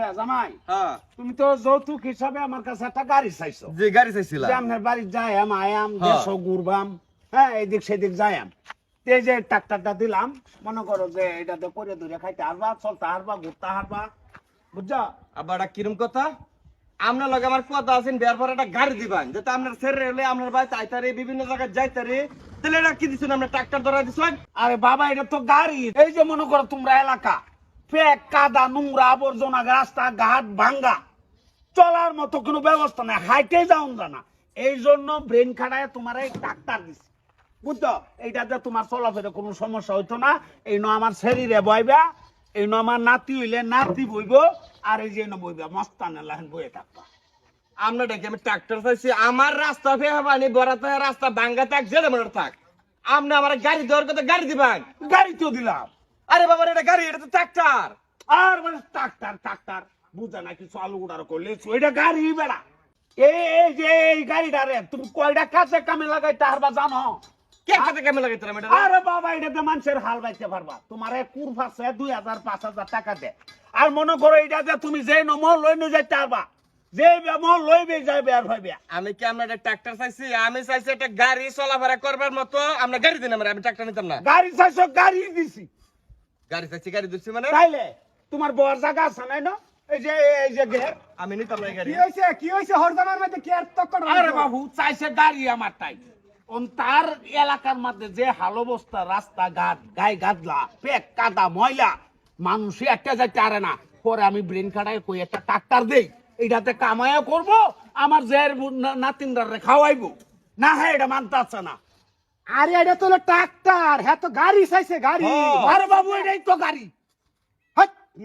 হ্যাঁ জামাই। হ্যাঁ। তুমি তো যৌতুক হিসাবে আমার কাছে একটা গাড়ি চাইছো। যে গাড়ি চাইছিলাম যে আপনার বাড়ি আয়াম হ্যাঁ। দেশ ঘুরবাম হ্যাঁ এদিক সেদিক যাইয়াম এই যে ট্রাক্টরটা দিলাম মনে করো যে এটাতে করে ধরে খাইতে হারবা চলতে হারবা ঘুরতে হারবা বুঝছ? আবার একটা কিরম কথা? আপনার লগে আমার কথা আছেন বিয়ার পর একটা গাড়ি দিবেন। আপনার ছেড়ে হলে আপনার ভাই চাইতারে বিভিন্ন জায়গায় যাইতারে তাহলে এটা কি দিছেন? আপনার ট্রাক্টর ধরা দিছেন? আরে বাবা এটা তো গাড়ি। এই যে মনে করো তোমরা এলাকা পেক কাদা, নোংরা আবর্জনা, রাস্তা ঘাট ভাঙ্গা। চলার মতো কোনো ব্যবস্থা নাই, হাইটে যাওন জানা এই জন্য ব্রেন খাটায় তোমার এই ডাক্তার দিছে। বুঝছ? এইটাতে তোমার চলাফেরা কোনো সমস্যা হইতো না, এই ন আমার শরীরে বইবা, এই ন আমার নাতি হইলে নাতি বইব, আর এই যে ন বইবা মস্তানে লাহেন বইয়ে থাকবা। আপনার ডেকে আমি ট্রাক্টর চাইছি, আমার রাস্তা ফেহে পানি বরাতে রাস্তা ভাঙ্গা থাক যেটা মনে থাক। আপনি আমার গাড়ি দেওয়ার কথা গাড়ি দিবেন? গাড়ি তো দিলাম। আরে বাবা এটা গাড়ি এটা তো ট্রাক্টর। আর মানে ট্রাক্টার ট্রাক্টার। বুঝা নাকি চালু উড়ার করলে ওইটা গাড়ি বেড়া। এই এই যে এই গাড়িটা রে তুমি কয়টা কাছে কামে লাগাই তারবা জানো? কে কাছে কেমন লাগাইছিলাম এটা আরে বাবা এটাতে মানুষের হাল বাইতে পারবা। তোমার কুর ফাঁসে দুই হাজার পাঁচ হাজার টাকা দে। আর মনে করো এটাতে তুমি যে নমল লই নো যাইতে পারবা যে লইবে আর হইবে। আমি কি একটা ট্রাক্টর চাইছি? আমি চাইছি একটা গাড়ি চলাফেরা করবার মতো আমরা গাড়ি দিন আমরা আমি ট্রাক্টর নিতাম না। গাড়ি চাইছো গাড়ি দিছি। গাড়ি চাইছি গাড়ি দিচ্ছি মানে? তাইলে তোমার বর জায়গা আছে নাই না? এই যে এই যে গেট আমি নিতাম না গাড়ি। কি হয়েছে কি হয়েছে হরদামার মধ্যে কি আর তক্কর আরে বাবু চাইছে গাড়ি আমার তাই। তার এলাকার মধ্যে যে হাল অবস্থা রাস্তাঘাট গায়ে গাদলা পেক কাদা ময়লা মানুষ একটা যাইতে আরে না। পরে আমি ব্রেন কাটায় কই একটা ট্রাক্টর দেই এইটাতে কামায়া করব আমার যে নাতিনদারে খাওয়াইবো। না হ্যাঁ এটা মানতে না। আরে এটা তো ট্রাক্টর। হ্যাঁ তো গাড়ি চাইছে গাড়ি। আরে বাবু এটাই তো গাড়ি।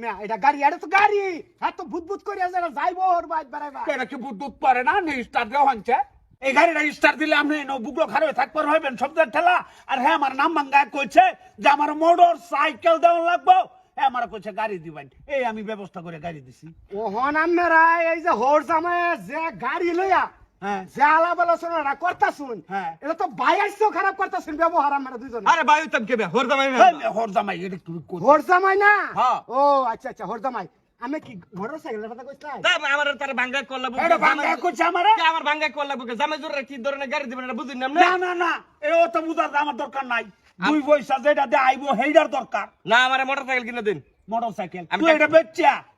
না এটা গাড়ি এটা তো গাড়ি। হ্যাঁ তো ভূত ভূত করে আছে যাইবো ওর বাইক বেড়াইবা এটা কি বুদ্ধ পারে না? নে স্টার্ট দেওয়া হচ্ছে এই গাড়িটা স্টার্ট দিলে আপনি বুকলো খারাপ থাকবার হইবেন শব্দের ঠেলা। আর হ্যাঁ আমার নাম ভাঙ্গা কইছে যে আমার মোটর সাইকেল দেওয়া লাগবো। হ্যাঁ আমার কইছে গাড়ি দিবেন। এই আমি ব্যবস্থা করে গাড়ি দিছি। ওহন আমরা এই যে হরদামায় যে গাড়ি লইয়া যে আলাপ আলোচনা করতাছুন হ্যাঁ। এটা তো বাইয়াইছো খারাপ করতাছুন ব্যবহার আমরা দুজন আরে ভাই উত্তম কে বে হরদাম হর জামাই এটা তুমি কই হরদামাই না? হ্যাঁ। ও আচ্ছা আচ্ছা আমি কি মোটর সাইকেলের কথা কইছিলাম তা আমার তার ভাঙ্গা করলা বুকে এটা ভাঙ্গা কইছে আমারে? আমার ভাঙ্গা করলা বুকে? জামাই জোরে কি ধরনের গাড়ি দিবেন এটা বুঝিন না না না এ ও তো বুঝার আমার দরকার নাই। দুই পয়সা যেটা দিয়ে আইবো দরকার। না আমার মোটরসাইকেল কিনে দিন। মোটর সাইকেল তুই এটা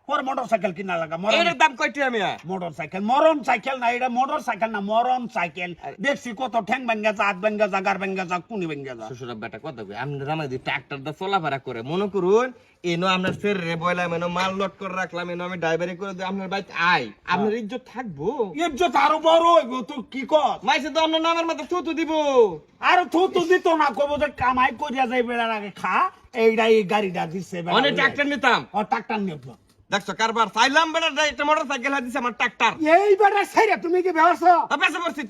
পর মোটর সাইকেল কিনা লাগা? মরণ এটার দাম কয়টি আমি? মোটর সাইকেল মরণ সাইকেল না এটা মোটর সাইকেল না মরণ সাইকেল দেখছি কত ঠ্যাং ভেঙ্গে যা হাত ভেঙ্গে যা গার ভেঙ্গে যা কুনি ভেঙ্গে যা। শ্বশুর বেটা কথা কই? আপনি রামাই দি ট্রাক্টর দা চলাফেরা করে। মনে করুন এনো আপনার ফের রে বইলাম এনো মাল লোড করে রাখলাম এনো আমি ড্রাইভারি করে দিই আপনার বাইক আই আপনার ইজ্জত থাকব। ইজ্জত আরও বড় হইব তুই কি কর? মাইসে তো আপনার নামের মধ্যে থুতু দিব। আর থুতু দিত না কব যে কামাই করিয়া যাই বেড়ার আগে খা এইটা এই গাড়িটা দিচ্ছে অনেক। ট্রাক্টর নিতাম। ও ট্রাক্টর নিয়ে দেখছ কারবার চাইলাম বেটা একটা মোটরসাইকেল হাত দিছে আমার ট্রাক্টর এই বেটা সাইরা তুমি কি ব্যবহারছো পেছে পড়ছি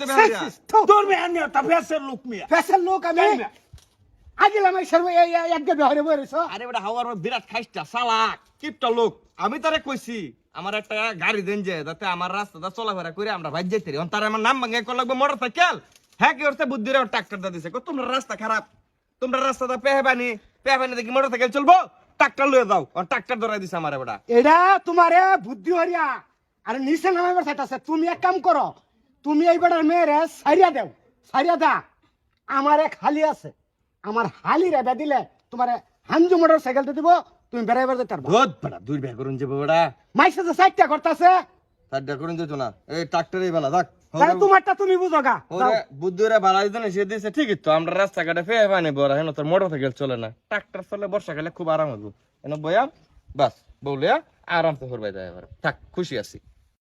তো তোর মেয়ে নিয়ে তা ফেসের লোক মিয়া। ফেসের লোক আমি। আগিলাম এই সর্ব এই এই এক ব্যবহারে বইরেছো আরে বেটা হাওয়ার বিরাট খাইস্টা সালাক কিপটা লোক। আমি তারে কইছি আমার একটা গাড়ি দেন যে যাতে আমার রাস্তাটা চলাফেরা করে আমরা ভাই যেতে পারি। তার আমার নাম ভাঙে কল লাগবে মোটরসাইকেল হ্যাঁ কি করতে বুদ্ধি রে ট্রাক্টর দা দিছে। কো তোমরা রাস্তা খারাপ। তোমরা রাস্তাটা পেহে বানি পেহে বানি দেখি মোটরসাইকেল চলবো? ট্রাক্টর লয়ে যাও। আর ট্রাক্টর ধরাই দিছে আমার বেটা। এটা তোমারে বুদ্ধি হরিয়া। আর নিচে নামাইবার সাইট আছে তুমি এক কাম করো তুমি এই বেটার মেয়েরে সারিয়া দেও সারিয়া দা। আমার এক হালি আছে। আমার হালি রেবে দিলে তোমার হাঞ্জু মোটর সাইকেলটা দিব তুমি বেড়াইবার যেতে পারব। বহুত বেটা দুই ভাই করুন যাব বেটা। মাইসে যে সাইটটা করতেছে। সাইডটা করুন যেত না। এই ট্রাক্টরই বেলা থাক। তাহলে তোমারটা তুমি বুঝো গা। যাও। ওরে ভাড়া দিতে সে দিয়েছে ঠিকই তো। আমরা রাস্তাঘাটে পেয়ে পানি বড় হেন তোর মোটরসাইকেল চলে না। ট্রাক্টর চলে বর্ষাকালে খুব আরাম হব এন বয়াম বাস আরামসে করবাই যায় এবার। থাক খুশি আছি।